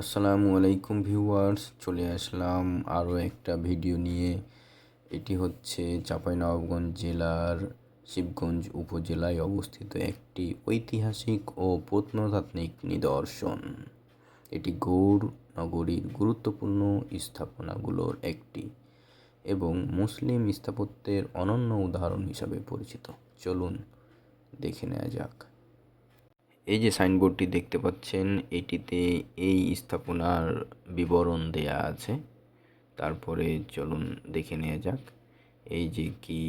আসসালামু আলাইকুম ভিউয়ার্স, চলে আসলাম আরও একটা ভিডিও নিয়ে। এটি হচ্ছে চাঁপাইনবাবগঞ্জ জেলার শিবগঞ্জ উপজেলায় অবস্থিত একটি ঐতিহাসিক ও প্রত্নতাত্ত্বিক নিদর্শন। এটি গৌড় নগরীর গুরুত্বপূর্ণ স্থাপনাগুলোর একটি এবং মুসলিম স্থাপত্যের অনন্য উদাহরণ হিসাবে পরিচিত। চলুন দেখে নেওয়া যাক। এই যে সাইনবোর্ডটি দেখতে পাচ্ছেন, এটিতে এই স্থাপনার বিবরণ দেয়া আছে। তারপরে চলুন দেখে নেওয়া যাক, এই যে কি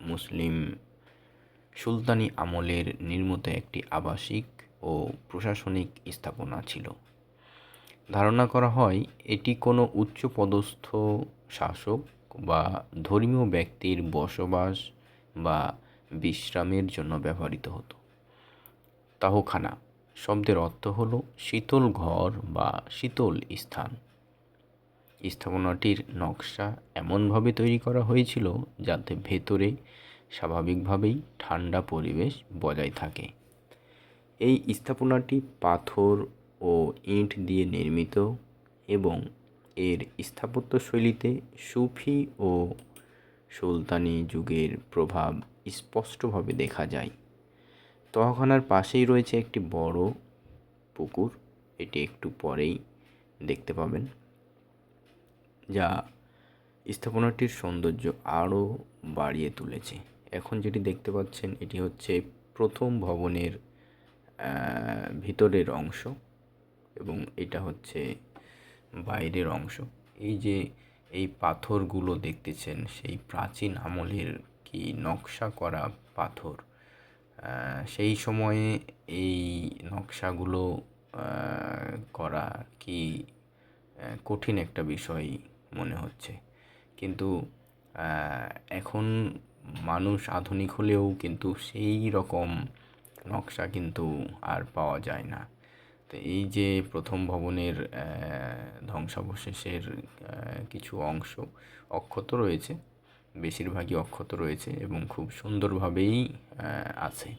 মুসলিম সুলতানি আমলের নির্মিত একটি আবাসিক ও প্রশাসনিক স্থাপনা ছিল। ধারণা করা হয়, এটি কোনো উচ্চপদস্থ শাসক বা ধর্মীয় ব্যক্তির বসবাস বা বিশ্রামের জন্য ব্যবহৃত হতো। তাহখানা শব্দের অর্থ হলো শীতল ঘর বা শীতল স্থান। স্থাপনাটির নকশা এমনভাবে তৈরি করা হয়েছিল যাতে ভেতরে স্বাভাবিকভাবেই ঠান্ডা পরিবেশ বজায় থাকে। এই স্থাপনাটি পাথর ও ইট দিয়ে নির্মিত এবং এর স্থাপত্যশৈলীতে সুফি ও সুলতানি যুগের প্রভাব স্পষ্টভাবে দেখা যায়। তহখানার পাশেই রয়েছে একটি বড় পুকুর। এটি একটু পরেই দেখতে পাবেন। যা স্থাপনাটির সৌন্দর্য আরও বাড়িয়ে তুলেছে। এখন যেটি দেখতে পাচ্ছেন, এটি হচ্ছে প্রথম ভবনের ভিতরের অংশ এবং এটা হচ্ছে বাইরের অংশ। এই যে এই পাথরগুলো দেখতেছেন, সেই প্রাচীন আমলের কি নকশা করা পাথর? সেই সময়ে এই নকশাগুলো করা কি কঠিন একটা বিষয় মনে হচ্ছে। কিন্তু এখন মানুষ আধুনিক হলেও কিন্তু সেই রকম নকশা কিন্তু আর পাওয়া যায় না। তো এই যে প্রথম ভবনের ধ্বংসাবশেষের কিছু অংশ অক্ষত রয়েছে বেশিরভাগই অক্ষত রয়েছে এবং খুব সুন্দরভাবেই আছে।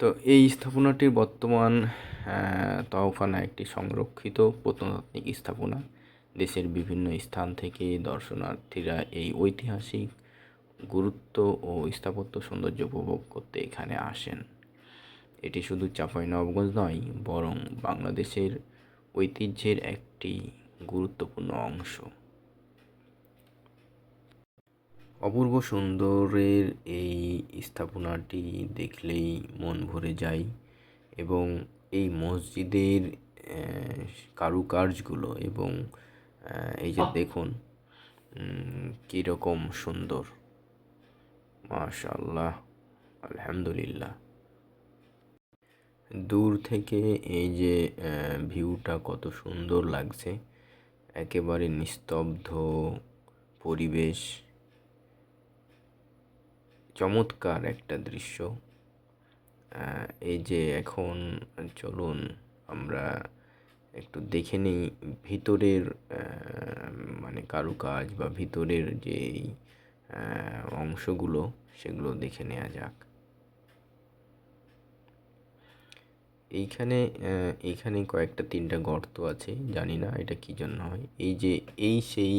তো এই স্থাপনাটির বর্তমান তহখানা একটি সংরক্ষিত প্রত্নতাত্ত্বিক স্থাপনা। দেশের বিভিন্ন স্থান থেকে দর্শনার্থীরা এই ঐতিহাসিক গুরুত্ব ও স্থাপত্য সৌন্দর্য উপভোগ করতে এখানে আসেন। এটি শুধু চাপাই চাঁপাইনবাবগঞ্জ নয়, বরং বাংলাদেশের ঐতিহ্যের একটি গুরুত্বপূর্ণ অংশ। অপূর্ব সুন্দরের এই স্থাপনাটি দেখলেই মন ভরে যায় এবং এই মসজিদের কারুকার্যগুলো এবং এই যে দেখুন কীরকম সুন্দর। মাশাল্লাহ আলহামদুলিল্লাহ। দূর থেকে এই যে ভিউটা কত সুন্দর লাগছে একেবারে নিস্তব্ধ পরিবেশ। চমৎকার একটা দৃশ্য। এই যে এখন চলুন আমরা একটু দেখে নিই ভিতরের মানে কারুকাজ বা ভিতরের যে অংশগুলো, সেগুলো দেখে নেওয়া যাক। এইখানে এইখানে কয়েকটা তিনটা গর্ত আছে, জানি না এটা কী জন্য হয়। এই যে, এই সেই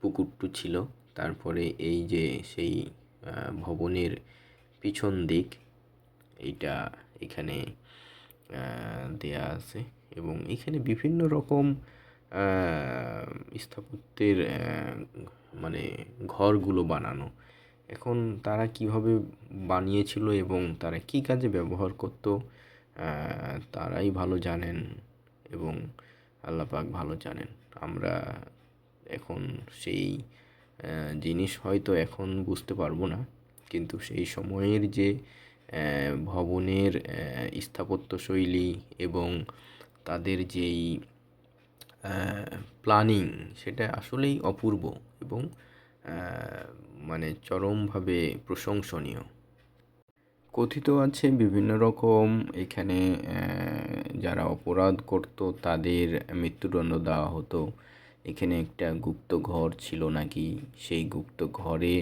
পুকুরটু ছিল, তারপরে এই যে সেই ভবনের পিছন দিক, এইটা এখানে দেয়া আছে এবং এখানে বিভিন্ন রকম স্থাপত্যের মানে ঘরগুলো বানানো। এখন তারা কীভাবে বানিয়েছিল এবং তারা কী কাজে ব্যবহার করতো তারাই ভালো জানেন এবং আল্লাহ পাক ভালো জানেন। আমরা এখন সেই জিনিস হয়তো এখন বুঝতে পারব না। কিন্তু সেই সময়ের যে ভবনের স্থাপত্যশৈলী এবং তাদের যেই প্ল্যানিং সেটা আসলেই অপূর্ব এবং মানে চরমভাবে প্রশংসনীয়। কথিত আছে বিভিন্ন রকম এখানে যারা অপরাধ করত তাদের মৃত্যুদণ্ড দেওয়া হতো। এখানে একটা গুপ্ত ঘর ছিল নাকি? সেই গুপ্ত ঘরে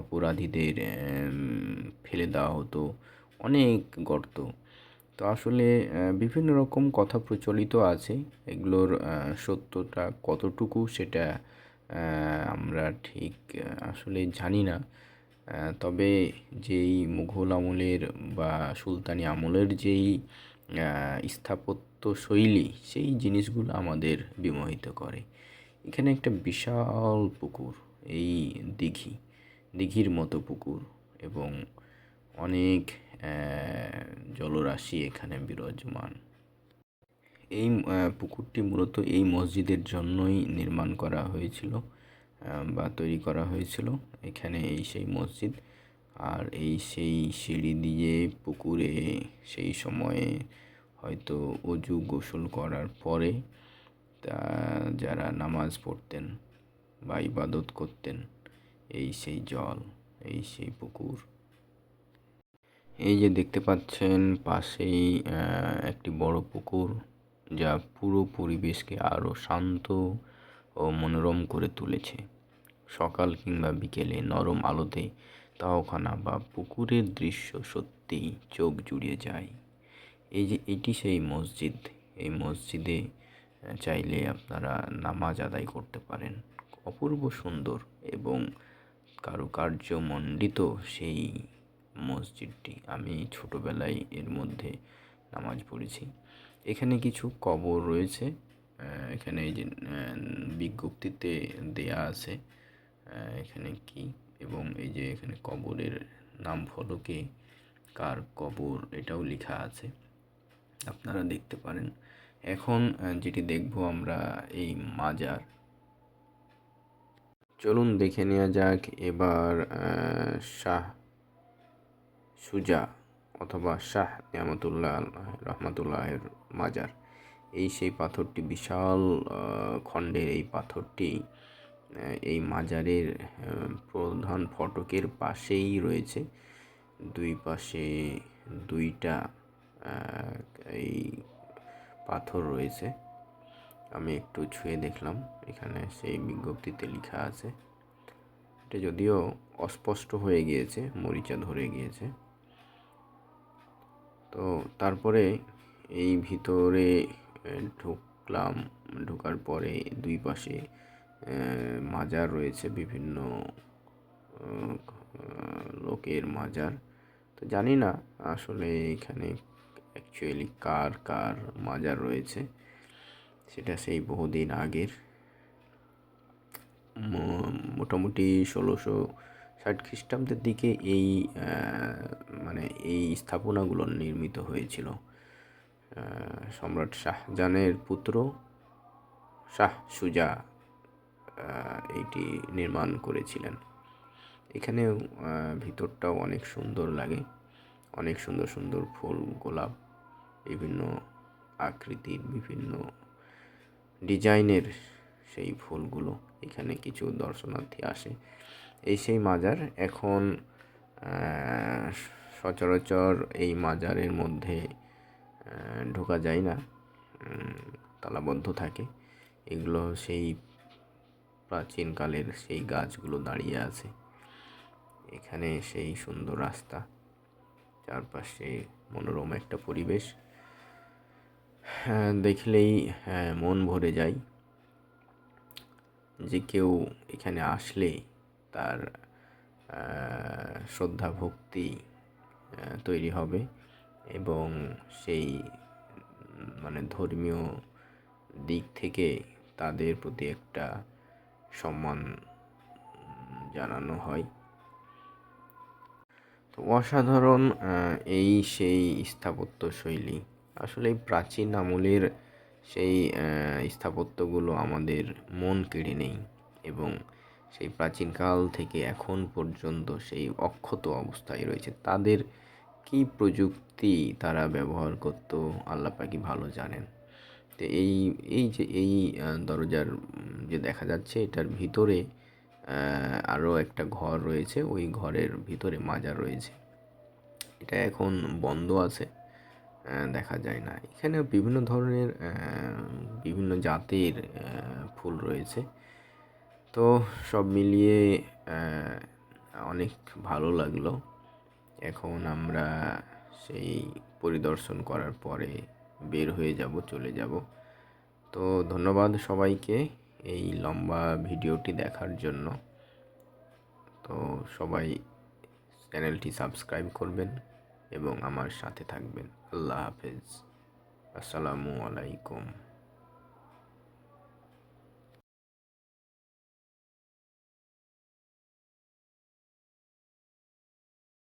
অপরাধীদের ফেলে দেওয়া হতো। অনেক গর্ত। তো আসলে বিভিন্ন রকম কথা প্রচলিত আছে। এগুলোর সত্যতা কতটুকু সেটা আমরা ঠিক আসলে জানি না। তবে যেই মুঘল আমলের বা সুলতানি আমলের যেই স্থাপত্য শৈলী সেই জিনিসগুলো আমাদের বিমোহিত করে। এখানে একটা বিশাল পুকুর, এই দিঘি, দিঘির মতো পুকুর এবং অনেক জলরাশি এখানে বিরাজমান। এই পুকুরটি মূলত এই মসজিদের জন্যই নির্মাণ করা হয়েছিল বা তৈরি করা হয়েছিল। এখানে এই সেই মসজিদ আর এই সেই সিঁড়ি দিয়ে পুকুরে সেই সময়ে হয়তো অজু গোসল করার পরে তা যারা নামাজ পড়তেন বা ইবাদত করতেন, এই সেই জল, এই সেই পুকুর। এই যে দেখতে পাচ্ছেন পাশেই একটি বড় পুকুর যা পুরো পরিবেশকে আরও শান্ত ও মনোরম করে তুলেছে। সকাল কিংবা বিকেলে নরম আলোতে তাওখানা বা পুকুরের দৃশ্য সত্যিই চোখ জুড়িয়ে যায়। এই যে, এটি সেই মসজিদ। এই মসজিদে চাইলে আপনারা নামাজ আদায় করতে পারেন। অপূর্ব সুন্দর এবং কারুকার্যমণ্ডিত সেই মসজিদটি। আমি ছোটোবেলায় এর মধ্যে নামাজ পড়েছি। এখানে কিছু কবর রয়েছে। এখানে এই যে বিজ্ঞপ্তিতে দেয়া আছে এখানে কি এবং এই যে এখানে কবরের নাম ফলকে, কার কবর, এটাও লেখা আছে। আপনারা দেখতে পারেন। এখন যেটি দেখব আমরা এই মাজার। চলুন দেখে নেওয়া যাক এবার শাহ সুজা অথবা শাহ নিয়ামতুল্লাহ, রহমতুল্লাহের মাজার। এই সেই পাথরটি, বিশাল খণ্ডের এই পাথরটি এই মাজারের প্রধান ফটকের পাশেই রয়েছে। দুই পাশে দুইটা এই পাথর রয়েছে। আমি একটু ছুঁয়ে দেখলাম, এখানে সেই বিজ্ঞপ্তিতে লেখা আছে। এটা যদিও অস্পষ্ট হয়ে গিয়েছে, মরিচা ধরে গিয়েছে। তো তারপরে এই ভিতরে ঢুকলাম, ঢোকার পরে দুই পাশে মাজার রয়েছে বিভিন্ন লোকের মাজার। তো জানি না আসলে এখানে অ্যাকচুয়ালি কার কার মাজার রয়েছে, সেটা সেই বহুদিন আগের। মোটামুটি ষোলোশো ষাট খ্রিস্টাব্দের দিকে এই মানে এই স্থাপনাগুলো নির্মিত হয়েছিল। সম্রাট শাহজাহানের পুত্র শাহ সুজা এইটি নির্মাণ করেছিলেন। এখানেও ভিতরটাও অনেক সুন্দর লাগে। অনেক সুন্দর সুন্দর ফুল, গোলাপ, বিভিন্ন আকৃতির বিভিন্ন ডিজাইনের সেই ফুলগুলো এখানে কিছু দর্শনার্থী আসে। এই সেই মাজার এখন সচরাচর এই মাজারের মধ্যে ঢোকা যায় না। তালাবদ্ধ থাকে। এগুলো সেই প্রাচীনকালের সেই গাছগুলো দাঁড়িয়ে আছে। এখানে সেই সুন্দর রাস্তা। চারপাশে মনোরম একটা পরিবেশ। দেখলেই মন ভরে যায় যে কেউ এখানে আসলে তার শ্রদ্ধা ভক্তি তৈরি হবে এবং সেই মানে ধর্মীয় দিক থেকে তাদের প্রতি একটা সম্মান জানানো হয়। তো অসাধারণ এই সেই স্থাপত্য শৈলী। আসলে প্রাচীন আমলের সেই স্থাপত্যগুলো আমাদের মন কেড়ে নেই এবং সেই প্রাচীনকাল থেকে এখন পর্যন্ত সেই অক্ষত অবস্থায় রয়েছে। তাদের কী প্রযুক্তি তারা ব্যবহার করতো আল্লাহ পাকি ভালো জানেন? তো এই এই যে এই দরজার যে দেখা যাচ্ছে এটার ভিতরে আরও একটা ঘর রয়েছে, ওই ঘরের ভিতরে মাজার রয়েছে। এটা এখন বন্ধ আছে দেখা যায় না। এখানে বিভিন্ন ধরনের বিভিন্ন জাতের ফুল রয়েছে। তো সব মিলিয়ে অনেক ভালো লাগল। এখন আমরা সেই পরিদর্শন করার পরে বের হয়ে যাব, চলে যাব। তো ধন্যবাদ সবাইকে এই লম্বা ভিডিওটি দেখার জন্য। তো সবাই চ্যানেলটি সাবস্ক্রাইব করবেন এবং আমার সাথে থাকবেন। আল্লাহ হাফেজ। আসসালামু আলাইকুম।